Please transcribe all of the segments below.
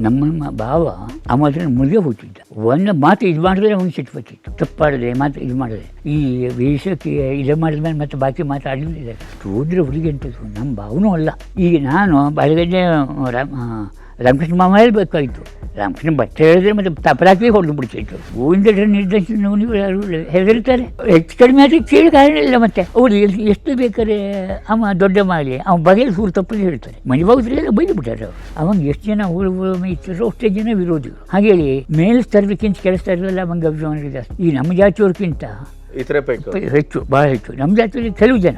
ನಮ್ಮ ಭಾವ ಆ ಅದನ್ನು ಮುಳುಗೆ ಹೋಗ್ತಿದ್ದ. ಒಂದು ಮಾತು ಇದು ಮಾಡಿದ್ರೆ ಅವ್ನು ಸಿಟ್ಟು ಬರ್ತಿತ್ತು ತಪ್ಪಾಡಿದೆ ಮಾತು ಇದು ಮಾಡಿದೆ ಈ ವೇಷಕ್ಕೆ ಇದು ಮಾಡಿದ್ಮೇಲೆ ಮತ್ತೆ ಬಾಕಿ ಮಾತಾಡಲಿಲ್ಲ ಹೋದ್ರೆ ಹುಡುಗಿ ಅಂತದ್ದು ನಮ್ಮ ಭಾವನೂ ಅಲ್ಲ. ಈಗ ನಾನು ಬಾಳೆಗಡ್ಡೆ ರಾಮಕೃಷ್ಣ ಮಾಮ ಹೇಳ್ಬೇಕಾಯ್ತು ರಾಮಕೃಷ್ಣ ಬಟ್ಟೆ ಹೇಳಿದ್ರೆ ಮತ್ತೆ ತಪರಾಕಿ ಹೊಡೆದು ಬಿಡ್ತಿತ್ತು ಗೋವಿಂದ ನಿರ್ದೇಶನ ನೀವು ಯಾರು ಹೆದರ್ತಾರೆ ಹೆಚ್ಚು ಕಡಿಮೆ ಆದರೆ ಕೇಳಿ ಕಾರಣ ಇಲ್ಲ ಮತ್ತೆ. ಅವ್ರು ಎಷ್ಟು ಬೇಕಾದ್ರೆ ಅವ ದೊಡ್ಡ ಮಾಡಿ ಅವ ಬಗೆಯಲ್ಲಿ ಸೂರು ತಪ್ಪಲ್ಲಿ ಹೇಳ್ತಾರೆ. ಮನೆ ಬಾಗಿಲ್ಲ ಬೈದು ಬಿಟ್ಟಾರೆ ಅವ್ರು. ಅವಾಗ ಎಷ್ಟು ಜನ ಊರು ಇರ್ತಾರೋ ಅಷ್ಟೇ ಜನ ವಿರೋಧಿಗಳು. ಹಾಗೇಳಿ ಮೇಲೆ ತರಬೇಕಿಂತ ಕೆಲಸ ಇರಲಿಲ್ಲ ಅವಂಗೆ ಅಭಿಮಾನ ಜಾಸ್ತಿ. ಈ ನಮ್ಮ ಜಾತಿಯವ್ರಿಗಿಂತ ಹೆಚ್ಚು ಭಾಳ ಹೆಚ್ಚು. ನಮ್ಮ ಜಾತಿಯಲ್ಲಿ ಕೆಲವು ಜನ.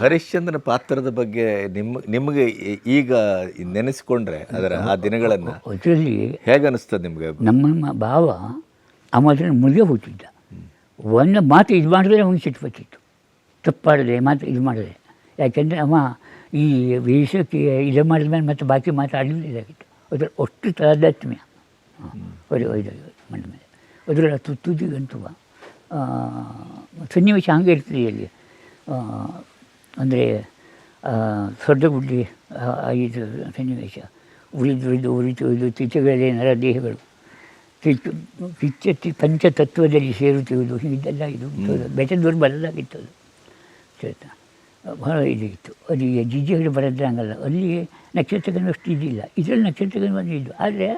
ಹರಿಶ್ಚಂದ್ರನ ಪಾತ್ರದ ಬಗ್ಗೆ ನಿಮ್ಮ ನಿಮಗೆ ಈಗ ನೆನೆಸಿಕೊಂಡ್ರೆ ಅದರ ಆ ದಿನಗಳನ್ನು ಅದರಲ್ಲಿ ಹೇಗೆ ಅನಿಸ್ತದೆ ನಿಮಗೆ? ನಮ್ಮ ಭಾವ ಅದನ್ನು ಮುಳುಗೆ ಹೋಗ್ತಿದ್ದ. ಒಂದು ಮಾತು ಇದು ಮಾಡಿದ್ರೆ ಅವ್ನು ಸಿಟ್ಟು ಬರ್ತಿತ್ತು ತಪ್ಪಾಡದೆ ಮಾತು ಇದು ಮಾಡಿದೆ ಯಾಕೆಂದರೆ ಅಮ್ಮ ಈ ವೇಷಕ್ಕೆ ಇದು ಮಾಡಿದ್ಮೇಲೆ ಮತ್ತೆ ಬಾಕಿ ಮಾತಾಡಲಿದ್ದಾಗಿತ್ತು ಅದ್ರ ಅಷ್ಟು ತಾದಾತ್ಮ್ಯ. ಮಣ್ಣ ಮೇಲೆ. ಅದರ ತುತ್ತುದಿಗಂತೂ ಸನ್ನಿವೇಶ ಹಂಗೆ ಇರ್ತದೆ ಇಲ್ಲಿ ಅಂದರೆ ಸೊಡ್ಡಗುಡ್ಡಿ ಇದು ಸನ್ನಿವೇಶ ಉರಿದು ಉರಿತು ಉರಿದು ಉರಿದು ತಿಚ್ಚಗಳೇ ನರ ದೇಹಗಳು. ಕಿಚ್ಚು ಕಿಚ್ಚತ್ತಿ ಪಂಚತತ್ವದಲ್ಲಿ ಸೇರುತ್ತಿರುವುದು ಇದೆಲ್ಲ ಇದು ಬೆಟ್ಟ ದುರ್ಬಲದಾಗಿತ್ತು ಅದು. ಚೇತ ಬಹಳ ಇದಿತ್ತು. ಅಲ್ಲಿ ಈ ಜಿಜ್ಜಿಗಳು ಬರೋದ್ರೆ ಹಂಗಲ್ಲ ಅಲ್ಲಿ ನಕ್ಷತ್ರಗಳು ಅಷ್ಟು ಇದಿಲ್ಲ. ಇದರಲ್ಲಿ ನಕ್ಷತ್ರಗಳು ಬಂದು ಇದ್ದು ಆದರೆ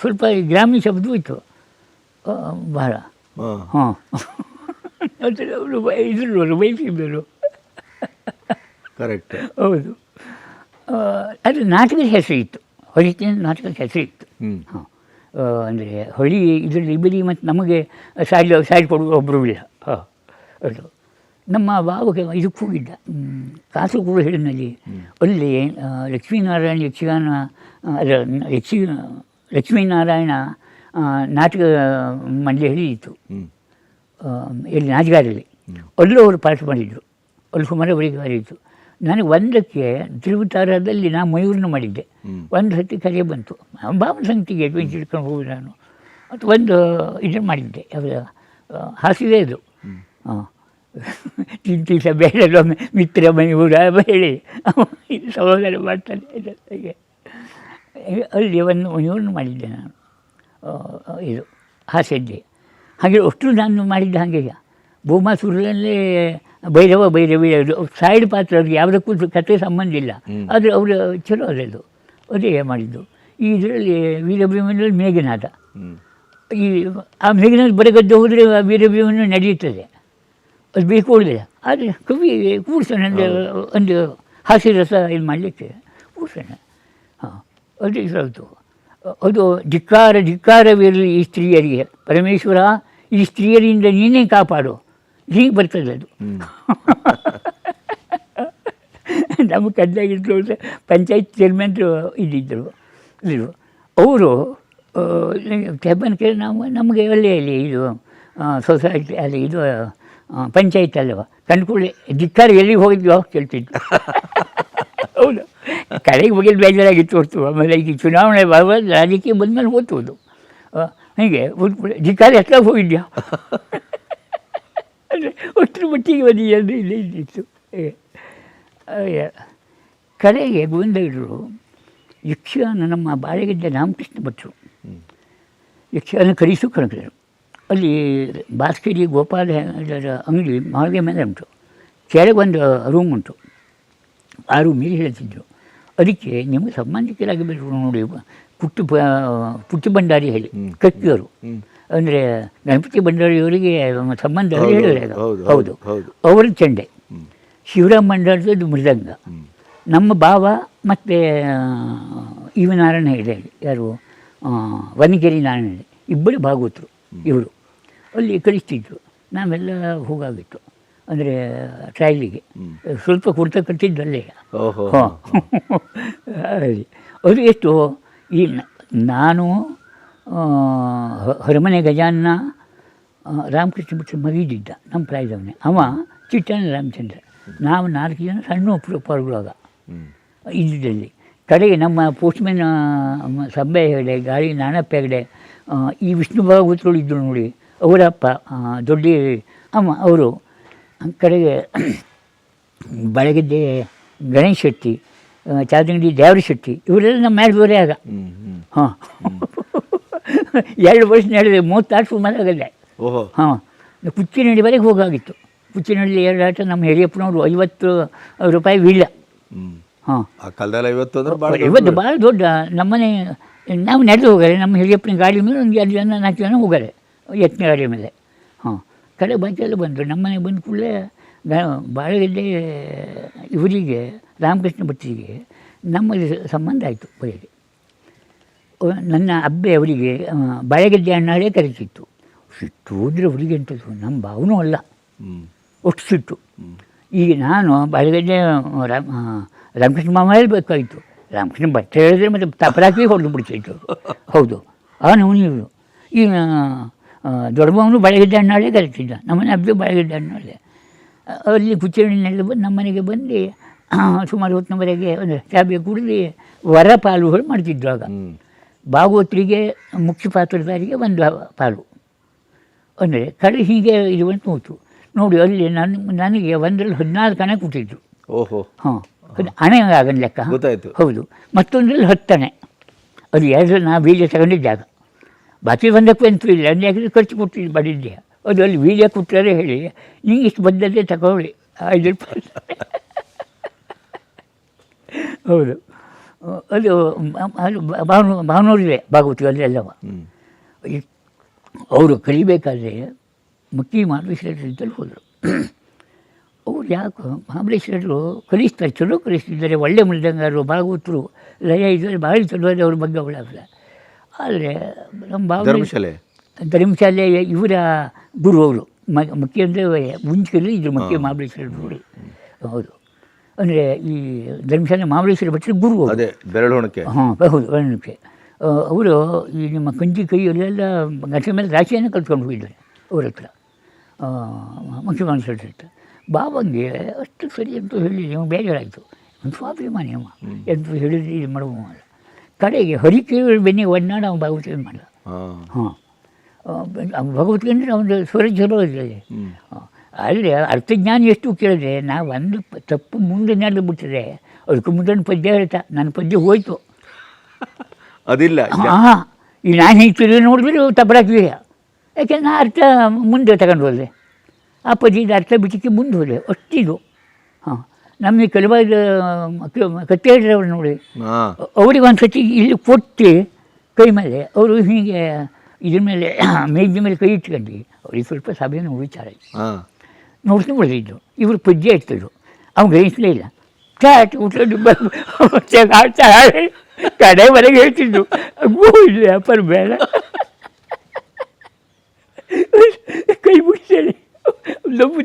ಸ್ವಲ್ಪ ಗ್ರಾಮೀಣ ಶಬ್ದವೂ ಇತ್ತು. ಬಹಳ. ಹಾಂ. ಅದರಲ್ಲಿ ಅವರು ಇದ್ರು ವೈಫಿದ್ರು ಕರೆಕ್ಟ್ ಹೌದು. ಅದು ನಾಟಕದ ಹೆಸರು ಇತ್ತು. ಹೊಳಿತಿನ ನಾಟಕದ ಹೆಸರು ಇತ್ತು. ಹಾಂ. ಅಂದರೆ ಹೊಳಿ ಇದರಲ್ಲಿ ಇಬ್ಬರಿ ಮತ್ತು ನಮಗೆ ಸೈಡ್ ಸೈಡ್ ಕೊಡುವ ಒಬ್ಬರು ಇಲ್ಲ. ಹಾಂ. ಅದು. ನಮ್ಮ ಬಾವು ಇದಕ್ಕೆ ಹೋಗಿದ್ದ ಕಾಸರಗೋಡು ಹಿಡಿನಲ್ಲಿ ಅಲ್ಲಿ ಲಕ್ಷ್ಮೀನಾರಾಯಣ ಯಕ್ಷಗಾನ ಅದ ಅಲ್ಲ ಯಕ್ಷಿ ಲಕ್ಷ್ಮೀನಾರಾಯಣ ನಾಟಕ ಮಂಡಳಿ ಹೇಳಿತ್ತು ಇಲ್ಲಿ ನಾಟಕದಲ್ಲಿ ಅಲ್ಲೂ ಅವರು ಪಾಠ ಮಾಡಿದರು. ಅಲ್ಲಿ ಸುಮಾರು ಅವರಿಗೆ ಬರೀತು ನನಗೆ ಒಂದಕ್ಕೆ ತಿರುವುತಾರದಲ್ಲಿ ನಾನು ಮಯೂರನ್ನು ಮಾಡಿದ್ದೆ. ಒಂದು ಸತಿ ಕರೆ ಬಂತು. ಭಾವನ ಸಂಗತಿಗೆ ಅಡ್ವೆಂಚರ್ ಹಿಡ್ಕೊಂಡು ಹೋಗಿ ನಾನು. ಮತ್ತು ಒಂದು ಇದನ್ನು ಮಾಡಿದ್ದೆ. ಹಾಸಿದೆ ಇದು ಹಾಂ ಚಿಂತಿಸ ಬೇಡ ಮಿತ್ರ ಮಯೂರ ಹೇಳಿ ಸಹೋದರ ಮಾಡ್ತಾನೆ ಜೊತೆಗೆ ಅಲ್ಲಿ ಒಂದು ಮಯೂರನ್ನು ಮಾಡಿದ್ದೆ ನಾನು. ಇದು ಹಾಸ್ಯದ್ದೆ ಹಾಗೆ ಅಷ್ಟು ನಾನು ಮಾಡಿದ್ದೆ ಹಾಗೆ ಭೂಮಾಸುರಲ್ಲೇ ಭೈರವ ಭೈರವಿ ಸೈಡ್ ಪಾತ್ರ ಅವ್ರಿಗೆ ಯಾವುದಕ್ಕೂ ಕತೆ ಸಂಬಂಧ ಇಲ್ಲ. ಆದರೆ ಅವರು ಚಲೋ ಅದೇದು ಅದೇ. ಮಾಡಿದ್ದು. ಈ ಇದರಲ್ಲಿ ವೀರಭೀಮನಲ್ಲಿ ಮೇಘನಾಥ ಈ ಆ ಮೇಘನಾಥ ಬರಗದ್ದು ಹೋದರೆ ವೀರಭೀಮನು ನಡೆಯುತ್ತದೆ. ಅದು ಬೇಕು ಉಳಿದಿಲ್ಲ ಆದರೆ ಕವಿ ಕೂಡ್ಸೋಣ ಒಂದು ಒಂದು ಹಾಸ್ಯರಸ ಇದು ಮಾಡಲಿಕ್ಕೆ ಕೂಡ್ಸೋಣ. ಹಾಂ ಅದು ಇದ್ರದ್ದು ಅದು ಧಿಕ್ಕಾರ ಧಿಕ್ಕಾರವಿರಲಿ ಈ ಸ್ತ್ರೀಯರಿಗೆ. ಪರಮೇಶ್ವರ ಈ ಸ್ತ್ರೀಯರಿಂದ ನೀನೇ ಕಾಪಾಡು. ಹೀಗೆ ಬರ್ತದೆ ಅದು. ನಮ್ಮ ಕದ್ದಾಗಿದ್ರು ಪಂಚಾಯತ್ ಚೇರ್ಮನ್ರು ಇದ್ದಿದ್ದರು ಇದ್ರು. ಅವರು ಕೆಬ್ಬನ್ ಕೇಳಿ ನಾವು, ನಮಗೆ ಒಳ್ಳೆಯಲ್ಲಿ ಇದು ಸೊಸೈಟಿ ಅಲ್ಲಿ ಇದು ಪಂಚಾಯತ್ ಅಲ್ಲವ ಕಂಡುಕೊಳ್ಳಿ, ಧಿಕ್ಕಾರ ಎಲ್ಲಿಗೆ ಹೋಗಿದ್ವೋ ಕೇಳ್ತಿದ್ದು ಹೌದು. ಕಡೆಗೆ ಹೋಗಿದ್ದು ಬೇಜಾರಾಗಿತ್ತು ಹೊರ್ತು. ಆಮೇಲೆ ಈಗ ಚುನಾವಣೆ ಬರುವ ರಾಜಕೀಯ ಬಂದ ಮೇಲೆ ಓದ್ತೋದು ಹೀಗೆ ಧಿಕ್ಕಾರ ಎತ್ತ ಹೋಗಿದ್ಯಾ? ಅಂದರೆ ಅಷ್ಟರ ಮಟ್ಟಿಗೆ ಒಂದು ಎರಡು ಇಲ್ಲೇ ಇದ್ದಿತ್ತು. ಕಡೆಗೆ ಗೋವಿಂದಗಡರು ಯಕ್ಷಗಾನ ನಮ್ಮ ಬಾಳೆಗಿದ್ದ ರಾಮಕೃಷ್ಣ ಭಟ್ರು. ಯಕ್ಷಗಾನ ಕಲಿಸು ಕಣಕರು ಅಲ್ಲಿ ಬಾಸ್ಕಿರಿ ಗೋಪಾಲ ಅಂಗಡಿ ಮಾಳಿಗೆ ಮೇಲೆ ಉಂಟು. ಕೆಳಗೊಂದು ರೂಮ್ ಉಂಟು. ಆ ರೂಮಿಗೆ ಹೇಳ್ತಿದ್ರು. ಅದಕ್ಕೆ ನಿಮಗೆ ಸಂಬಂಧಿಕರಾಗಬೇಕು ನೋಡಿ ಪುಟ್ಟು ಪುಟ್ಟು ಭಂಡಾರಿ ಹೇಳಿ ಕಕ್ಕಿಯವರು ಅಂದರೆ ಗಣಪತಿ ಭಂಡಾರಿಯವರಿಗೆ ಸಂಬಂಧ ಹೌದು, ಹೇಳಿದ್ರೆ ಹೌದು, ಅವರು ಚೆಂಡೆ. ಶಿವರಾಮ್ ಭಂಡಾರದ್ದು ಮೃದಂಗ. ನಮ್ಮ ಭಾವ ಮತ್ತು ನಾರಾಯಣ ಇದೆ ಯಾರು ವನಗಿರಿ ನಾರಾಯಣ ಇಬ್ಬರು ಭಾಗವತರು ಇವರು. ಅಲ್ಲಿ ಕಳಿಸ್ತಿದ್ರು. ನಾವೆಲ್ಲ ಹೋಗಾಗಿತ್ತು. ಅಂದರೆ ಟ್ರೈಲಿಗೆ. ಸ್ವಲ್ಪ ಕುರ್ತ ಕಟ್ಟಿದ್ದಲ್ಲೇ ಓಹೋ. ಹಾಂ. ಅದು ಎಷ್ಟು ಈ ನಾನು ಹೊರಮನೆ ಗಜಾನ್ನ ರಾಮಕೃಷ್ಣ ಬಿಟ್ಟು ಮಗಿದಿದ್ದ ನಮ್ಮ ಪ್ರಾಯದವನೇ. ಅವ ಚಿಟ್ಟಣ್ಣ ರಾಮಚಂದ್ರ. ನಾವು ನಾಲ್ಕು ಜನ ಸಣ್ಣ ಪುರು ಹ್ಮ್. ಇದ್ದಿದ್ದಲ್ಲಿ. ಕಡೆಗೆ ನಮ್ಮ ಪೋಸ್ಟ್ಮನ್ ಸಬ್ಬೆ ಹೆಗಡೆ ಗಾಳಿ ನಾನಪ್ಪ ಹೆಗಡೆ ಈ ವಿಷ್ಣು ಭಾಗವತರು ಇದ್ದರು ನೋಡಿ ಅವರಪ್ಪ ದೊಡ್ಡ ಅಮ್ಮ ಅವರು ಕಡೆಗೆ ಬೆಳಗಿದ್ದೆ ಗಣೇಶ್ ಶೆಟ್ಟಿ ಚಾದಂಗಡಿ ದೇವರ ಶೆಟ್ಟಿ ಇವರೆಲ್ಲ ನಮ್ಮ ಮೇಲೆ ಆಗ. ಹಾಂ. ಎರಡು ವರ್ಷ ನಡೆದಿದೆ ಮೂವತ್ತಾರು ಸುಮಾರು ಆಗಲ್ಲ ಓಹೋ. ಹಾಂ. ಕುಚ್ಚಿನಡಿವರೆಗೆ ಹೋಗಾಗಿತ್ತು. ಕುಚ್ಚಿನಲ್ಲಿ ಎರಡು ಆಟ ನಮ್ಮ ಹಿರಿಯಪ್ಪನವರು ಐವತ್ತು ರೂಪಾಯಿ ಹ್ಮ್. ಹಾಂ. ಆ ಕಾಲದಲ್ಲಿ ಐವತ್ತು ಅಂದ್ರೆ ಭಾಳ ಇವತ್ತು ಭಾಳ ದೊಡ್ಡ. ನಮ್ಮನೆ ನಾವು ನಡೆದು ಹೋಗಾರೆ ನಮ್ಮ ಹಿರಿಯಪ್ಪನ ಗಾಡಿ ಮೇಲೆ ಒಂದು ಎರಡು ಜನ ನಾಲ್ಕು ಜನ ಹೋಗಾರೆ ಎತ್ತನೇ ಗಾಡಿ ಮೇಲೆ. ಹಾಂ. ಕಡೆ ಬಾಚೆಲ್ಲ ಬಂದರು. ನಮ್ಮನೆ ಬಂದ ಕೂಡಲೇ ಬಾಳೆಗಡ್ಡೆ ಇವರಿಗೆ ರಾಮಕೃಷ್ಣ ಭಟ್ಟಿಗೆ ನಮ್ಮಲ್ಲಿ ಸಂಬಂಧ ಆಯಿತು ಬರೀಗೆ ನನ್ನ ಅಬ್ಬೆ ಅವರಿಗೆ ಆ, ಅಣ್ಣಾಳೆ ಕರೀತಿತ್ತು ಸಿಟ್ಟು ಹೋದರೆ ಅವರಿಗೆ ಎಂಟದು ನಮ್ಮ ಭಾವನೂ ಅಲ್ಲ. ಒಟ್ಟು ಸಿಟ್ಟು. ಈಗ ನಾನು ಬಾಳೆಗಡ್ಡೆ ರಾಮ್ ರಾಮಕೃಷ್ಣ ಮಾಮ ಹೇಳ್ಬೇಕಾಯಿತು. ರಾಮಕೃಷ್ಣ ಭಟ್ಟ ಹೇಳಿದ್ರೆ ಮತ್ತು ತಪರಾಕಿ ಹೊಡೆದು ಬಿಡ್ತಿತ್ತು ಹೌದು. ಆ ನವನಿ ಇವರು ಈಗ ಆ, ದೊಡ್ಡಮ್ಮವನು ಬಾಳೆಗಡ್ಡೆ ಅಣ್ಣಾಳೆ ಕರಿತಿದ್ದ ನಮ್ಮನೆ ಅಬ್ಬೆ ಬಾಳೆಗಡ್ಡೆ ಅಣ್ಣಾಳೆ ಅಲ್ಲಿ ಕುಚ್ಚಣಿನೆಲ್ಲ ಬಂದು ನಮ್ಮನೆಗೆ ಬಂದು ಸುಮಾರು ಹೊತ್ತಿನವರೆಗೆ ಒಂದು ಚಾಬಿಯ ಕುಡಿದು ವರ ಪಾಲುಗಳು ಹ್ಮ್. ಭಾಗವತರಿಗೆ ಮುಖ್ಯ ಪಾತ್ರಧಾರಿಗೆ ಒಂದು ಪಾಲು. ಅಂದರೆ ಕಡೆ ಹೀಗೆ ಇರುವಂತ ಹೋಯ್ತು ನೋಡಿ ಅಲ್ಲಿ ನನ್ನ ನನಗೆ ಒಂದರಲ್ಲಿ ಹದಿನಾಲ್ಕು ಹಣ ಕೊಟ್ಟಿದ್ರು. ಓಹೋ. ಹಾಂ. ಹಣೆ ಆಗನ್ ಲೆಕ್ಕ. ಗೊತ್ತಾಯಿತು. ಹೌದು. ಮತ್ತೊಂದರಲ್ಲಿ ಹತ್ತಣೆ ಅದು ಎರಡು ನಾ ಬೀಜ ತಗೊಂಡಿದ್ದಾಗ. ಬಾಕಿ ಒಂದಕ್ಕೂ ಎಂತೂ ಇಲ್ಲ. ಅಂದರೆ ಯಾಕಂದರೆ ಖರ್ಚು ಕೊಟ್ಟಿದ್ದು ಬಡಿದ್ದೆ ಅದು ಅಲ್ಲಿ ಬೀಜ ಕೊಟ್ಟರೆ ಹೇಳಿ ನಿಂಗೆ ಇಷ್ಟು ಬಂದದ್ದೇ ತಗೊಳ್ಳಿ. ಐದು ರೂಪಾಯಿ. ಹೌದು. ಅದು ಅಲ್ಲಿ ಭಾನು ಭಾವನ ಭಾವನೂರಿದೆ ಭಾಗವತಿ ಅಲ್ಲಿ ಎಲ್ಲವ ಅವರು ಕಲಿಬೇಕಾದ್ರೆ ಮುಖ್ಯ ಮಹಾಬಲೇಶ್ವರದಲ್ಲಿ ಹೋದರು. ಅವ್ರು ಯಾಕೆ ಮಹಾಬಲೇಶ್ವರರು ಕಲಿಸ್ತಾರೆ ಚಲೋ ಕಲಿಸ್ತಿದ್ದಾರೆ ಒಳ್ಳೆ ಮೃದಂಗರು ಭಾಗವತರು ಲಯ ಇದ್ದಾರೆ ಭಾಳ ಚಲೋ ಇದೆ ಅವ್ರ ಬಗ್ಗೆ ಅವಳಾಗಲ್ಲ ಆದರೆ ನಮ್ಮ ಭಾವ ಧರ್ಮಶಾಲೆ? ಧರ್ಮಶಾಲೆ ಇವರ ಗುರು ಅವರು. ಮ ಮುಖ್ಯ ಅಂದರೆ ಮುಂಚೆ ಇದ್ರು ಮುಖ್ಯ ಮಹಾಬಲೇಶ್ವರ ಗುರು. ಹೌದು. ಅಂದರೆ ಈ ಧರ್ಮಶಾಲೆ ಮಾಮಲೇಶ್ವರ ಭಟ್ರು ಗುರು ಅದೇ ಬೆರಳು ಹೊಣಕೆ ಹಾಂ ಹೌದು ವರ್ಣಕ್ಕೆ ಅವರು ಈ ನಿಮ್ಮ ಕಂಜಿ ಕೈಯಲ್ಲೆಲ್ಲ ಗಂಟೆ ಮೇಲೆ ರಾಶಿಯನ್ನು ಕಲ್ತ್ಕೊಂಡು ಹೋಗಿದ್ದಾರೆ ಅವ್ರ ಹತ್ರ. ಮುಖ್ಯಮಂತ್ರಿ ಹತ್ರ. ಬಾಬಂಗೆ ಅಷ್ಟು ಸರಿ ಅಂತ ಹೇಳಿ ನೀವು ಬೇಜಾರಾಯಿತು. ಒಂದು ಸ್ವಾಭಿಮಾನಿ ಅವ. ಎಂತ ಹೇಳಿದ್ರೆ ಇದು ಮಾಡುವ ಕಡೆಗೆ ಹರಿಕೇಳಿ ಬೆನ್ನಿಗೆ ಒಡನಾಡ ಅವನು ಭಾಗವತ ಮಾಡಲ್ಲ ಹಾಂ. ಭಗವತ್ಗೆ ಅಂದರೆ ಅವನು ಸ್ವರ ಚಲೋ ಇದೆ. ಹ್ಮ್. ಆದರೆ ಅರ್ಥಜ್ಞಾನ ಎಷ್ಟು ಕೇಳಿದ್ರೆ ನಾವು ಒಂದು ತಪ್ಪು ಮುಂದೆ ನಡೆದು ಬಿಟ್ಟಿದೆ ಅದಕ್ಕೆ ಮುಂದೆ ಪದ್ಯ ಹೇಳ್ತಾ ನನ್ನ ಪದ್ಯ ಹೋಯ್ತು. ಅದಿಲ್ಲ. ಹಾಂ ಈಗ ನಾನು ಹಿಂಗೆ ತಿರುಗಿ ನೋಡಿದ್ರೆ ತಪ್ಪರಾಕ್ವಿ ಯಾಕೆ ನಾ ಅರ್ಥ ಮುಂದೆ ತಗೊಂಡು ಹೋದೆ. ಆ ಪದ್ಯದ ಅರ್ಥ ಬಿಟ್ಟಿಕ್ಕೆ ಮುಂದೆ ಹೋದೆ. ಅಷ್ಟಿದು. ಹಾಂ. ನಮಗೆ ಕೆಲವಾದ ಕತ್ತೆ ಹೇಳಿದ್ರವ್ರು ನೋಡಿ ಅವ್ರಿಗೆ ಒಂದು ಸತಿ ಇಲ್ಲಿ ಕೊಟ್ಟು ಕೈ ಮೇಲೆ ಅವರು ಹೀಗೆ ಇದ್ರ ಮೇಲೆ ಮೇಜಿನ ಮೇಲೆ ಕೈ ಇಟ್ಕೊಂಡು ಅವ್ರಿಗೆ ಸ್ವಲ್ಪ ಸಭೆಯನ್ನು ಉಳಿತಾರೆ ಹಾಂ. ನೋಡ್ಕೊಂಡು ಬಿಡ್ತಿದ್ರು. ಇವರು ಪದ್ಯ ಇರ್ತಿದ್ರು ಅವ್ನು ಗ್ರಹಿಸಲೇ ಇಲ್ಲ. ಚಾಟ್ ಊಟದ್ದು ಆಡ್ತಾ ಹಾಡಿ ಕಡೆವರೆಗೆ ಹೇಳ್ತಿದ್ದು ಅಗ್ಗೋ ಇಲ್ಲ ಅಪ್ಪರ ಬೇಡ. ಕೈ ಮುಗಿಸೇಳಿ ನಮ್ಮ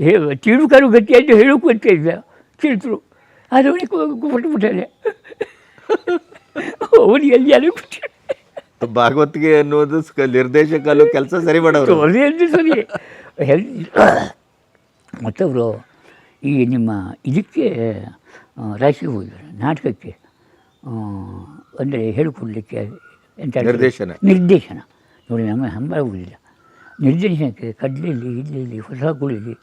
ಹೇ ತಿರುಕರು ಗತಿ ಅಂತ ಹೇಳೋಕೆ ಅಂತ ಇದ್ದ ತಿಳ್ತರು ಅದು ಅವನಿಗೆ ಕೊಟ್ಬಿಟ್ಟಾರೆ ಅವನಿಗೆ ಎಲ್ಲಿ ಯಾರು ಕೊಟ್ಟಿದ್ದಾರೆ ಭಾಗವತ್ಗೆ ಅನ್ನೋದು ಸ್ಕ- ನಿರ್ದೇಶಕರು ಕೆಲಸ ಸರಿ ಮಾಡೋರು. ಸರಿ ಅಂದ್ರೆ ಸರಿ. ಹೆಲ್ ಮತ್ತವರು ಈ ನಿಮ್ಮ ಇದಕ್ಕೆ ರಾಶಿಗೆ ಹೋಗಿದ್ದಾರೆ ನಾಟಕಕ್ಕೆ ಅಂದರೆ ಹೇಳಿಕೊಡ್ಲಿಕ್ಕೆ ಎಂತ? ನಿರ್ದೇಶನ. ನಿರ್ದೇಶನ. ನೋಡಿ ನಮ್ಮ ಹೋಗಿಲ್ಲ ನಿರ್ದೇಶನಕ್ಕೆ ಕಡಲೆಯಲ್ಲಿ ಇಡ್ಲಿ ಹೊಸ ಕುಳಿಲಿ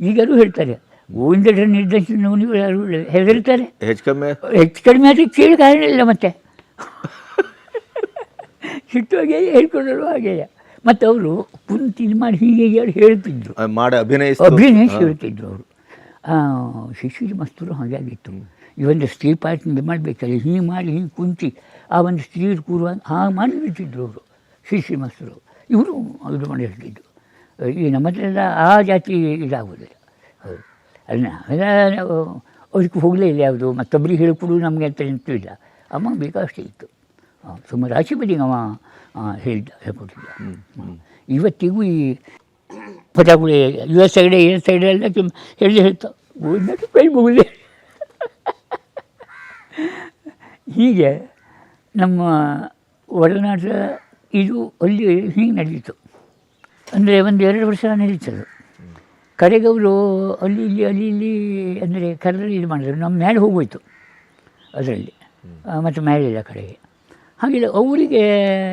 ಈಗಲೂ ಹೇಳ್ತಾರೆ ಗೋವಿಂದ ನಿರ್ದೇಶನ ಯಾರು ಹೆದರ್ತಾರೆ ಹೆಚ್ಚು ಕಮ್ಮಿ. ಹೆಚ್ಚು ಕಡಿಮೆ ಆದರೆ ಕೇಳಿ ಕಾರಣ ಇಲ್ಲ ಮತ್ತೆ. ಸಿಟ್ಟೋಗೆ ಹೇಳ್ಕೊಂಡರು ಹಾಗೆಯ. ಮತ್ತು ಅವರು ಕುಂತು ಇದು ಮಾಡಿ ಹೀಗೆ ಹೇಳಿ ಹೇಳ್ತಿದ್ರು ಮಾಡಿ ಅಭಿನಯ ಅಭಿನಯಿಸಿ ಹೇಳ್ತಿದ್ರು ಅವರು ಶಿಶಿರ ಮಸ್ತರು ಹಾಗಾಗಿತ್ತು ಈ ಒಂದು ಸ್ತ್ರೀ ಪಾರ್ಟ್ ಇದು ಮಾಡಬೇಕಲ್ಲ ಹೀಗೆ ಮಾಡಿ ಹೀಗೆ ಕುಂತಿ ಆ ಒಂದು ಸ್ತ್ರೀ ಕೂರುವಾಗ ಹಾಗೆ ಮಾಡಿ ಅವರು ಶಿಶಿರ ಮಸ್ತರು ಇವರು ಇದು ಮಾಡಿ ಹೇಳ್ತಿದ್ರು ಈ ನಮ್ಮ ಹತ್ರ ಆ ಜಾತಿ ಇದಾಗೋದಿಲ್ಲ ಅದನ್ನ ಅವ್ರಿಗೆ ನಾವೆಲ್ಲ ಅದಕ್ಕೆ ಹೋಗಲೇ ಇಲ್ಲ ಯಾವುದು ಮತ್ತೊಬ್ಬರಿಗೆ ಹೇಳಿಕೊಡು ನಮಗೆ ಅಂತ ಇಲ್ಲ ಅಮ್ಮ ಬೇಕಷ್ಟೇ ಇತ್ತು ಸುಮಾರು ರಾಶಿ ಅವ ಹೇಳ್ದ ಹೇಳ್ಕೊಟ್ಟಿದ್ದ ಇವತ್ತಿಗೂ ಈ ಪಟಾಕುಳಿ ಯು ಎಸ್ ಸೈಡೆ ಎಸ್ ಸೈಡೆಲ್ಲ ಹೇಳಿದೆ ಹೇಳ್ತಾವೆ ಹೇಳ್ತಾ ಕೈ ಮುಗಿದೆ ಹೀಗೆ ನಮ್ಮ ಒಡನಾಟ ಇದು ಅಲ್ಲಿ ಹೀಗೆ ನಡೀತು ಅಂದರೆ ಒಂದು ಎರಡು ವರ್ಷ ನಡೀತದೆ ಕಡೆಗೆ ಅವರು ಅಲ್ಲಿ ಇಲ್ಲಿ ಅಲ್ಲಿ ಇಲ್ಲಿ ಅಂದರೆ ಕರೆದಲ್ಲಿ ಇದು ಮಾಡಿದ್ರು ನಮ್ಮ ಮೇಲೆ ಹೋಗೋಯ್ತು ಅದರಲ್ಲಿ ಮತ್ತು ಮೇಲಿಲ್ಲ ಕಡೆಗೆ ಹಾಗೆ ಅವರಿಗೆ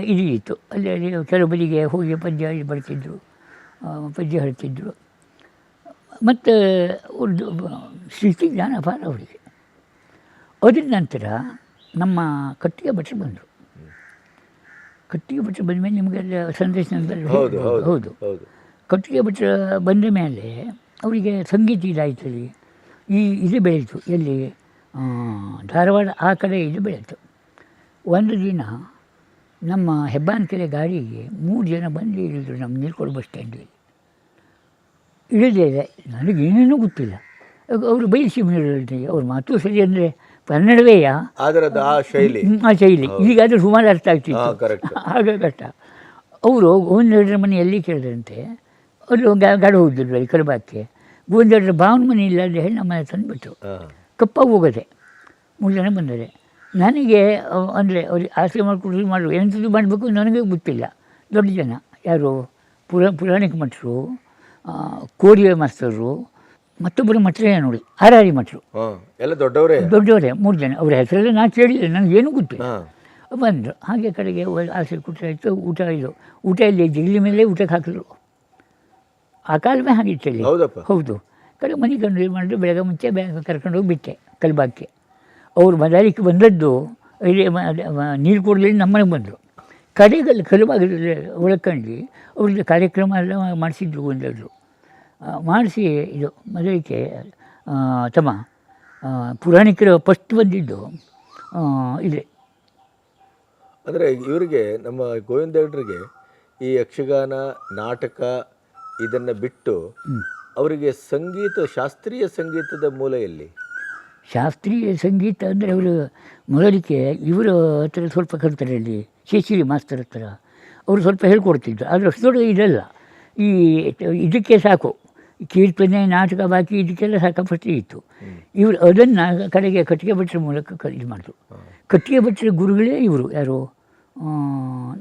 ಇದು ಇತ್ತು. ಅಲ್ಲಿ ಅಲ್ಲಿ ಕೆಲವು ಬದಿಗೆ ಹೋಗಿ ಪದ್ಯ ಇದು ಬರ್ತಿದ್ರು. ಪದ್ಯ ಹೇಳ್ತಿದ್ರು. ಮತ್ತು ಅವ್ರದ್ದು ಸೃಷ್ಟಿ ಜ್ಞಾನ ಅಪಾರ ಅವರಿಗೆ. ಅದ್ರ ನಂತರ ನಮ್ಮ ಕಟ್ಟಿಗೆ ಭಟ್ರು ಬಂದರು. ಕಟ್ಟಿಗೆ ಭಟ್ರು ಬಂದ ಮೇಲೆ ನಿಮಗೆಲ್ಲ ಸಂದೇಶ ಹೌದು ಹೌದು ಕಟ್ಟಿಗೆ ಭಟ್ರು ಬಂದ ಮೇಲೆ ಅವರಿಗೆ ಸಂಗೀತ ಇದಾಯ್ತು ಈ ಇದು ಬೆಳೀತು ಎಲ್ಲಿ? ಧಾರವಾಡ ಆ ಕಡೆ ಇದು ಬೆಳೀತು ಒಂದು ದಿನ ನಮ್ಮ ಹೆಬ್ಬಾನ್ಕೆರೆ ಗಾಡಿಗೆ ಮೂರು ಜನ ಬಂದು ಇಳಿದ್ರು ನಮ್ಮ ನೀರ್ಕೊಡು ಬಸ್ ಸ್ಟ್ಯಾಂಡಲ್ಲಿ ಇಳಿದೇ ಇದೆ. ನನಗೇನೇನೂ ಗೊತ್ತಿಲ್ಲ. ಅವರು ಬಯಸಿ ಹೇಳ್ತೀನಿ ಅವ್ರ ಮಾತು ಸರಿ ಅಂದರೆ ಕನ್ನಡವೇಯ ಆ ಶೈಲಿ. ಈಗ ಅದು ಈಗಾದರೂ ಸುಮಾರು ಅರ್ಥ ಆಗ್ತಿತ್ತು. ಆಗ ಕಷ್ಟ. ಅವರು ಗೋವಿಂದರ ಮನೆ ಎಲ್ಲಿ ಕೇಳಿದ್ರಂತೆ ಅವರು ಗಾಡಿ ಹೋಗಿದ್ರು ಅಲ್ಲಿ ಕಲಬಾಕ್ಕೆ ಗೋವಿಂದರ ಭಾವನ ಮನೆ ಇಲ್ಲ ಅಂತ ಹೇಳಿ ನಮ್ಮ ಮನೆ ತಂದುಬಿಟ್ಟು ಕಪ್ಪಾಗಿ ಹೋಗೋದೆ. ಮೂರು ಜನ ಬಂದರೆ. ನನಗೆ ಅಂದರೆ ಅವ್ರು ಆಸೆ ಮಾಡು ಎಂಥದ್ದು ಮಾಡಬೇಕು ನನಗೆ ಗೊತ್ತಿಲ್ಲ. ದೊಡ್ಡ ಜನ ಯಾರು? ಪುರ ಪುರಾಣಿಕ ಮಠರು ಕೋರಿಯ ಮಾಸ್ತರು ಮತ್ತೊಬ್ಬರು ಮಠರೇ ನೋಡಿ ಆರಾರಿ ಮಠರು ಎಲ್ಲ ದೊಡ್ಡವರೇ? ದೊಡ್ಡವರೇ ಮೂರು ಜನ ಅವ್ರ ಹೆಸರೆಲ್ಲ ನಾನು ಕೇಳಿದೆ ನನಗೇನು ಏನು ಗೊತ್ತು ಬಂದರು ಹಾಗೆ ಕಡೆಗೆ ಆಸೆ ಕೊಟ್ಟರೆ ಆಯಿತು ಊಟ ಇದು ಊಟ ಇಲ್ಲಿ ಜಿಗ್ಲಿ ಮೇಲೆ ಊಟಕ್ಕೆ ಹಾಕಿದ್ರು. ಆ ಕಾಲವೇ ಹಾಗೆ ಇಲ್ಲಿ. ಹೌದಪ್ಪ. ಹೌದು. ಕಡೆ ಮನೆ ಕಂಡು ಮಾಡಿದ್ರು ಬೆಳಗ್ಗೆ ಮುಂಚೆ ಬ್ಯಾಂಕ್ ಕರ್ಕೊಂಡು ಹೋಗಿ ಬಿಟ್ಟೆ ಕಲ್ಬಾಕ್ಕೆ ಅವ್ರು ಮದಾರಿಕೆ ಬಂದದ್ದು ಇಲ್ಲಿ ನೀರು ಕೊಡಲಿ ನಮ್ಮನೆಗೆ ಬಂದರು. ಕಡೆಗಲ್ಲಿ ಕಲ್ಬಾಗಲ್ಲಿ ಒಳಕಂಡು ಅವ್ರದ್ದು ಕಾರ್ಯಕ್ರಮ ಎಲ್ಲ ಮಾಡಿಸಿದ್ರು ಒಂದೆರಡು. ಮಾಡಿಸಿ ಇದು ಮದುವೆಗೆ ತಮ್ಮ ಪುರಾಣಿಕರು ಫಸ್ಟ್ ಬಂದಿದ್ದು ಇದೆ ಅಂದರೆ ಇವರಿಗೆ ನಮ್ಮ ಗೋವಿಂದರಿಗೆ ಈ ಯಕ್ಷಗಾನ ನಾಟಕ ಇದನ್ನು ಬಿಟ್ಟು ಅವರಿಗೆ ಸಂಗೀತ ಶಾಸ್ತ್ರೀಯ ಸಂಗೀತದ ಮೂಲ ಎಲ್ಲಿ? ಶಾಸ್ತ್ರೀಯ ಸಂಗೀತ ಅಂದರೆ ಅವರು ಮೊದಲಿಕೆ ಇವರ ಹತ್ರ ಸ್ವಲ್ಪ ಕಲ್ತಾರೆ ಅಲ್ಲಿ ಶೇಷಿರಿ ಮಾಸ್ತರ್ ಹತ್ರ. ಅವರು ಸ್ವಲ್ಪ ಹೇಳ್ಕೊಡ್ತಿದ್ರು. ಆದರೆ ಅಷ್ಟು ದೊಡ್ಡ ಇದಲ್ಲ ಈ ಇದಕ್ಕೆ ಸಾಕು. ಕೀರ್ತನೆ ನಾಟಕ ಬಾಕಿ ಇದಕ್ಕೆಲ್ಲ ಸಾಕಷ್ಟು ಇತ್ತು. ಇವರು ಅದನ್ನು ಕಡೆಗೆ ಕಟ್ಟಿಗೆ ಭಟ್ರ ಮೂಲಕ ಕ ಇದು ಮಾಡಿದ್ರು. ಕಟ್ಟಿಗೆ ಭಟ್ರ ಗುರುಗಳೇ ಇವರು ಯಾರು?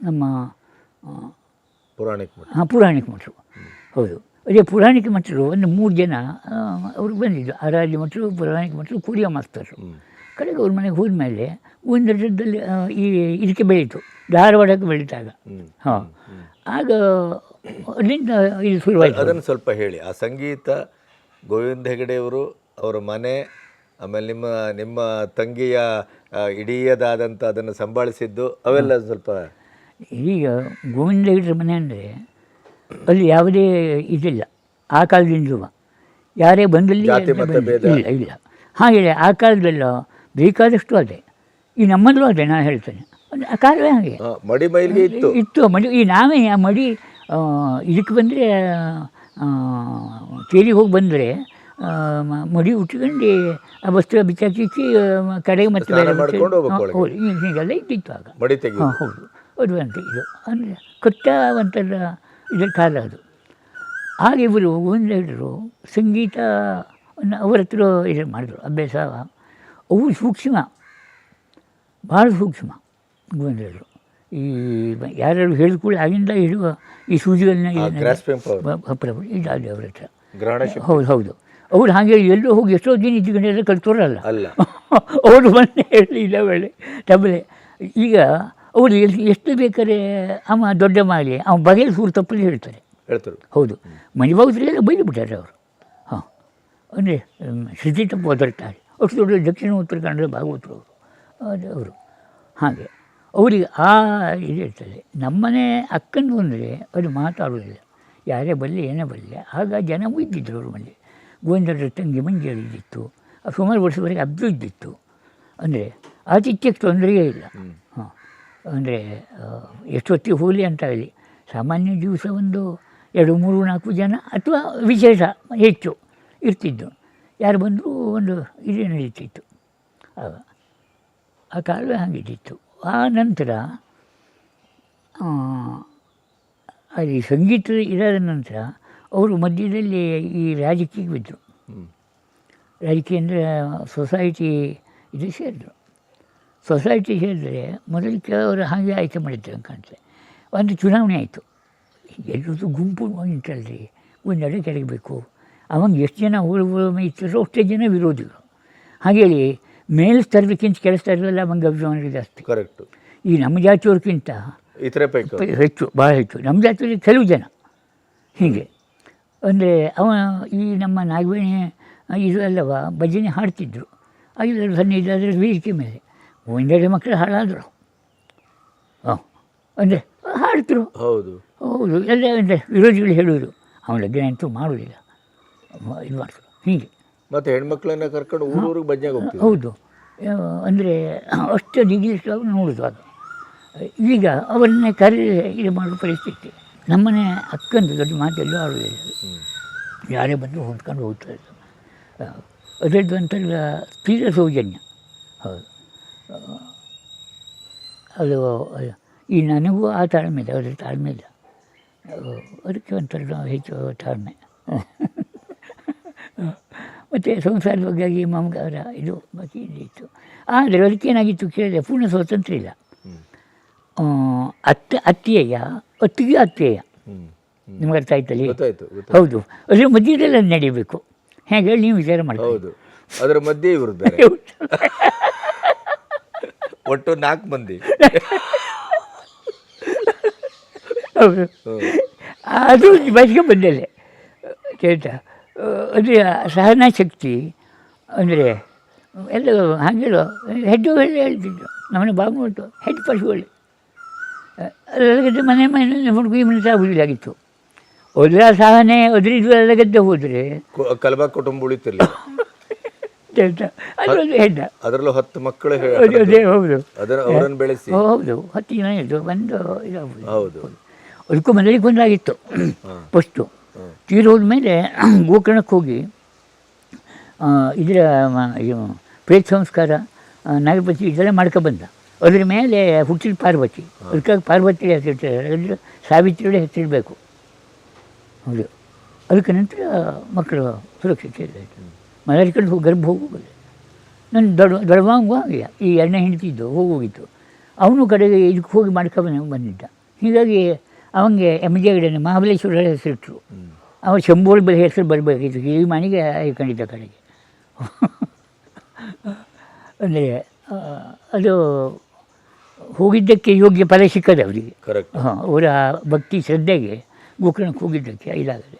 ನಮ್ಮ ಪುರಾಣಿಕ ಹಾಂ ಪುರಾಣಿಕ ಮಠರು ಹೌದು. ಅದೇ ಪುರಾಣಿಕ ಮಠರು ಒಂದು ಮೂರು ಜನ ಅವ್ರಿಗೆ ಅವ್ರು ಬಂದಿದ್ದು ಆರಾಧ್ಯ ಮಠರು ಪುರಾಣಿಕ ಮಠರು ಕುರಿಯ ಮಾಸ್ತರು. ಕಡೆಗೆ ಅವ್ರ ಮನೆಗೆ ಹೋದ್ಮೇಲೆ ಒಂದು ವರ್ಷದಲ್ಲಿ ಈ ಇದಕ್ಕೆ ಬೆಳೀತು. ಧಾರವಾಡಕ್ಕೆ ಬೆಳೀತಾಗ. ಹಾಂ. ಆಗ ಅಲ್ಲಿಂದ ಇದು ಶುರುವಾಯಿತು. ಅದನ್ನು ಸ್ವಲ್ಪ ಹೇಳಿ. ಆ ಸಂಗೀತ ಗೋವಿಂದ ಹೆಗಡೆಯವರು ಅವರ ಮನೆ ಆಮೇಲೆ ನಿಮ್ಮ ನಿಮ್ಮ ತಂಗಿಯ ಇಡೀದಾದಂಥ ಇಡೀಯದಾದಂಥ ಅದನ್ನು ಸಂಭಾಳಿಸಿದ್ದು ಅವೆಲ್ಲ ಸ್ವಲ್ಪ ಈಗ ಗೋವಿಂದ ಹೆಗಡೆ ಮನೆ ಅಂದರೆ ಅಲ್ಲಿ ಯಾವುದೇ ಇದಿಲ್ಲ. ಆ ಕಾಲದಿಂದಲೂ ಯಾರೇ ಬಂದಲ್ಲಿ? ಇಲ್ಲ ಇಲ್ಲ. ಹಾಗೆ ಆ ಕಾಲದಲ್ಲ ಬೇಕಾದಷ್ಟು ಅದೇ. ಈ ನಮ್ಮಲ್ಲೂ ಅದೇ ನಾನು ಹೇಳ್ತೇನೆ. ಆ ಕಾಲವೇ ಹಾಗೆ. ಮಡಿ ಮೈಲಿಗೆ ಇತ್ತು. ಇತ್ತು ಮಡಿ ಈ ನಾವೇ ಆ ಮಡಿ ಇದಕ್ಕೆ ಬಂದರೆ ತೇರಿಗೆ ಹೋಗಿ ಬಂದರೆ ಮಡಿ ಉಟ್ಕೊಂಡು ಆ ವಸ್ತ್ರ ಬಿಚ್ಚಾಕಿ ಕಡೆಗೆ ಮತ್ತೆ ಬೇರೆ ಹೀಗೆಲ್ಲ ಇದ್ದಿತ್ತು ಆಗ. ಹಾಂ ಹೌದು. ಅದು ಅಂತ ಇದು. ಅಂದರೆ ಕಟ್ಟವಂಥದ್ದು ಇದರ ಕಾಲ ಅದು. ಹಾಗೆ ಇವರು ಒಂದು ಹೇಳಿದ್ರು ಸಂಗೀತ ಅವರ ಹತ್ರ ಇದು ಮಾಡಿದ್ರು ಅಭ್ಯಾಸ. ಅವು ಸೂಕ್ಷ್ಮ ಭಾಳ ಸೂಕ್ಷ್ಮ ಗೋವಿಂದರು ಈ ಯಾರು ಹೇಳಿಕೊಳ್ಳಿ ಆಗಿಂದ ಹಿಡುವ ಈ ಸೂಜಿಗಳನ್ನ ಅವ್ರ. ಹತ್ರ. ಹೌದು ಹೌದು. ಅವ್ರು ಹಾಗೆ ಎಲ್ಲೋ ಹೋಗಿ ಎಷ್ಟೋ ದಿನ ಇದ್ಕೊಂಡೆಲ್ಲ ಕಲ್ತೋರಲ್ಲ ಅಲ್ಲ. ಅವರು ಬಂದು ಇಲ್ಲ ಒಳ್ಳೆ ತಬಲೆ ಈಗ ಅವರು ಎಷ್ಟು ಬೇಕಾದ್ರೆ ಅಮ್ಮ ದೊಡ್ಡ ಮಾಡಲಿ ಅವ ಬಗೆಯಲ್ಲಿ ಸೂರು ತಪ್ಪಲ್ಲಿ ಹೇಳ್ತಾರೆ. ಹೇಳ್ತಾರೆ. ಹೌದು. ಮನೆ ಬಾಗಿದ್ರೆಲ್ಲ ಬೈದು ಬಿಟ್ಟಾರೆ ಅವರು. ಹಾಂ. ಅಂದರೆ ಶ್ರುತಿ ತಪ್ಪು ಒದರ್ತಾರೆ. ಅಷ್ಟು ದೊಡ್ಡ ದಕ್ಷಿಣ ಉತ್ತರ ಕನ್ನಡದ ಭಾಗವತರು ಅವರು. ಅದು ಅವರು. ಹಾಗೆ. ಅವರಿಗೆ ಆ ಇದಿರ್ತದೆ ನಮ್ಮನೆ ಅಕ್ಕಂದು ಅಂದರೆ ಅದು ಮಾತಾಡೋದಿಲ್ಲ ಯಾರೇ ಬರಲಿ ಏನೇ ಬರಲಿ. ಆಗ ಜನ ಇದ್ದಿದ್ರು ಅವ್ರ ಮನೆ. ಗೋವಿಂದರ ತಂಗಿ ಮಂಜೇಳಿ ಇದ್ದಿತ್ತು. ಸುಮಾರು ವರ್ಷದವರೆಗೆ ಅಬ್ದು ಇದ್ದಿತ್ತು. ಅಂದರೆ ಆತಿಥ್ಯಕ್ಕೆ ತೊಂದರೆಯೇ ಇಲ್ಲ. ಅಂದರೆ ಎಷ್ಟೊತ್ತಿಗೆ ಹೋಗಲಿ ಅಂತ ಹೇಳಿ ಸಾಮಾನ್ಯ ದಿವಸ ಒಂದು ಎರಡು ಮೂರು ನಾಲ್ಕು ಜನ ಅಥವಾ ವಿಶೇಷ ಹೆಚ್ಚು ಇರ್ತಿದ್ದು. ಯಾರು ಬಂದರೂ ಒಂದು ಇದೇ ನಡೀತಿತ್ತು. ಆಗ ಆ ಕಾಲವೇ ಹಾಗಿದ್ದಿತ್ತು ಆ ನಂತರ ಅಲ್ಲಿ ಸಂಗೀತ ಇದಾದ ನಂತರ ಅವರು ಮಧ್ಯದಲ್ಲಿ ಈ ರಾಜಕೀಯಕ್ಕೆ ಬಿದ್ದರು. ರಾಜಕೀಯ ಅಂದರೆ ಸೊಸೈಟಿ ಇದು ಸೇರಿದ್ರು. ಸೊಸೈಟಿ ಹೇಳಿದ್ರೆ ಮೊದಲು ಕೆಲವರು ಹಾಗೆ ಆಯ್ಕೆ ಮಾಡಿದ್ರು ಅಂತ ಕಾಣ್ತದೆ ಒಂದು ಚುನಾವಣೆ ಆಯಿತು. ಎಲ್ಲರದ್ದು ಗುಂಪು ನಿಂತಲ್ರಿ ಒಂದೆಡೆ ಕೆಳಗಬೇಕು ಅವಂಗೆ ಎಷ್ಟು ಜನ ಊರು ಇರ್ತಾರೋ ಅಷ್ಟೇ ಜನ ವಿರೋಧಿಗಳು. ಹಾಗೇಳಿ ಮೇಲ್ಸ್ ತರಬೇಕಿಂತ ಕೆಲಸ ಸ್ತರದಲ್ಲ ಅವಂಗೆ ಅಭಿಮಾನ ಜಾಸ್ತಿ. ಕರೆಕ್ಟು ಈ ನಮ್ಮ ಜಾತಿಯವ್ರಿಗಿಂತ ಹೆಚ್ಚು ಭಾಳ ಹೆಚ್ಚು. ನಮ್ಮ ಜಾತಿಯಲ್ಲಿ ಕೆಲವು ಜನ. ಹೀಗೆ. ಅಂದರೆ ಅವ ಈ ನಮ್ಮ ನಾಗವೇಣಿ ಇದು ಅಲ್ಲವ ಭಜನೆ ಹಾಡ್ತಿದ್ರು. ಐದು ಹದಿನೈದು ಅದರ ವೇದಿಕೆ ಮೇಲೆ. ಒಂದೆರಡು ಮಕ್ಕಳು ಹಾಳಾದರು. ಹಾಂ. ಅಂದರೆ ಹಾಡ್ತರು ಹೌದು. ಹೌದು. ಎಲ್ಲ ಅಂದರೆ ವಿರೋಧಿಗಳು ಹೇಳುವುದು ಅವನ ಲಗ್ನ ಅಂತೂ ಮಾಡುವುದಿಲ್ಲ ಇದು ಮಾಡ್ತಾರೆ. ಹೀಗೆ. ಮತ್ತು ಹೆಣ್ಮಕ್ಳನ್ನ ಕರ್ಕೊಂಡು ಊರೂರಿಗೆ ಬಜ್ಜೆ ಹೋಗ್ತೀವಿ ಹೌದು. ಅಂದರೆ ಅಷ್ಟು ನಿಗದಿಷ್ಟು ನೋಡೋದು ಅದು. ಈಗ ಅವರನ್ನೇ ಕರೆ ಇದು ಮಾಡೋ ಪರಿಸ್ಥಿತಿ. ನಮ್ಮನೆ ಅಕ್ಕಂದು ದೊಡ್ಡ ಮಾತೆಲ್ಲೂ ಆಡೋದಿಲ್ಲ ಯಾರೇ ಬಂದರೂ ಹೊಂದ್ಕೊಂಡು ಹೋಗ್ತಾ ಹೋಗ್ತಾರೆ ಅದರದ್ದು ಒಂಥರ ತೀರ ಸೌಜನ್ಯ. ಹೌದು. ಅದು ಈ ನನಗೂ ಆ ತಾಳ್ಮೆ ಇದೆ ಅದ್ರ ತಾಳ್ಮೆ ಇಲ್ಲ. ಅದಕ್ಕೆ ಒಂಥರ ಹೆಚ್ಚು ತಾಳ್ಮೆ. ಮತ್ತು ಸಂಸಾರದ ಬಗ್ಗಾಗಿ ಮಮಗಾರ ಇದು ಬಾಕಿ ಇತ್ತು. ಆದರೆ ಅದಕ್ಕೇನಾಗಿತ್ತು ಕೇಳಿದೆ ಪೂರ್ಣ ಸ್ವಾತಂತ್ರ್ಯ ಇಲ್ಲ. ಅತ್ತೆ ಅತ್ತೆಯ ಅತ್ತಿಗೆ ಅತ್ತೆಯ ನಿಮಗೆ ಅರ್ಥ ಆಯ್ತಲ್ಲಿ ಹೌದು. ಅದ್ರ ಮಧ್ಯದಲ್ಲಿ ಅದು ನಡೀಬೇಕು. ಹೇಗೆ ಹೇಳಿ ನೀವು ವಿಚಾರ ಮಾಡಿ ಹೌದು. ಅದರ ಮಧ್ಯೆ ಇವರು ಒಟ್ಟು ನಾಲ್ಕು ಮಂದಿ. ಹೌದು. ಅದು ಬಸ್ಗೆ ಬಂದಲ್ಲೇ ಕೇಳ್ತಾ. ಅದು ಸಹನಾ ಶಕ್ತಿ ಅಂದರೆ ಎಲ್ಲ ಹಾಗೆಲ್ಲ ಹೆಡ್ಡು ಹೇಳಿ ಹೇಳ್ತಿದ್ರು. ನಮ್ಮನೆ ಬಾಗುಂಟು ಹೆಡ್ ಪಶುಗಳು ಅಲ್ಲಗದ್ದೆ ಮನೆ ಮನೆ ಹುಡುಗಿ ಮನೆ ಹುಡುಗಿಲಾಗಿತ್ತು ಒದ್ರ ಸಹನೆ ಒದ್ರಿದ್ದು ಅಲ್ಲಗದ್ದೆ ಹೋದರೆ ಕು- ಕಲಬ ಕುಟುಂಬ ಉಳಿತಿರ್ಲಿಲ್ಲ. ಅದೊಂದು ಹೆಡ್ಡ ಅದರಲ್ಲೂ ಹತ್ತು ಮಕ್ಕಳು ಹೌದು ಅವರನ್ನು ಬೆಳೆಸಿ. ಹೌದು. ಹತ್ತು ಜನ ಒಂದು ಇದಾಗ್ಬೋದು. ಹೌದು. ಅದಕ್ಕೂ ಮೊದಲಿಗೆ ಒಂದಾಗಿತ್ತು ಫಸ್ಟು ತೀರು ಹೋದ್ಮೇಲೆ ಗೋಕರ್ಣಕ್ಕೆ ಹೋಗಿ ಇದರ ಇದು ಪ್ರೇತ ಸಂಸ್ಕಾರ ನಾಗಪತಿ ಇದೆಲ್ಲ ಮಾಡ್ಕೊಬಂದ ಅದ್ರ ಮೇಲೆ ಹುಟ್ಟಿದ ಪಾರ್ವತಿ. ಅದಕ್ಕಾಗಿ ಪಾರ್ವತಿ ಹೆಸರಿಡ್ತಾರೆ ಅಂದರೆ ಸಾವಿತ್ರಿയുടെ ಹೆಸರಿಡಬೇಕು. ಹೌದು. ಅದಕ್ಕೆ ನಂತರ ಮಕ್ಕಳು ಸುರಕ್ಷಿತ ಇರಬೇಕು. ಮನೆಯ ಕಡೆ ಹೋಗಿ ಗರ್ಭ ಹೋಗೋಗಲ್ಲ ನನ್ನ ದೊಡ್ಡ ದೊಡ್ಡವಂಗ ಈ ಎಣ್ಣೆ ಹಿಂಡ್ತಿದ್ದು ಹೋಗೋಗಿತ್ತು. ಅವನು ಕಡೆಗೆ ಇದಕ್ಕೆ ಹೋಗಿ ಮಾಡ್ಕೊಂಡು ಬಂದಿದ್ದ. ಹೀಗಾಗಿ ಅವನಿಗೆ ಎಂ ಜಿ ಗಡೆ ಮಹಾಬಲೇಶ್ವರ ಹೆಸರಿಟ್ಟರು ಅವ ಶಂಭೋಳ ಬೆಲೆ ಹೆಸರು ಬರಬೇಕಿತ್ತು ಈ ಮನೆಗೆ ಕಂಡಿದ್ದ ಕಡೆಗೆ. ಅಂದರೆ ಅದು ಹೋಗಿದ್ದಕ್ಕೆ ಯೋಗ್ಯ ಫಲ ಸಿಕ್ಕದೆ ಅವರಿಗೆ. ಕರೆಕ್ಟ್ ಹಾಂ ಅವರ ಭಕ್ತಿ ಶ್ರದ್ಧೆಗೆ ಗೋಕರ್ಣಕ್ಕೆ ಹೋಗಿದ್ದಕ್ಕೆ ಇದಾಗದೆ.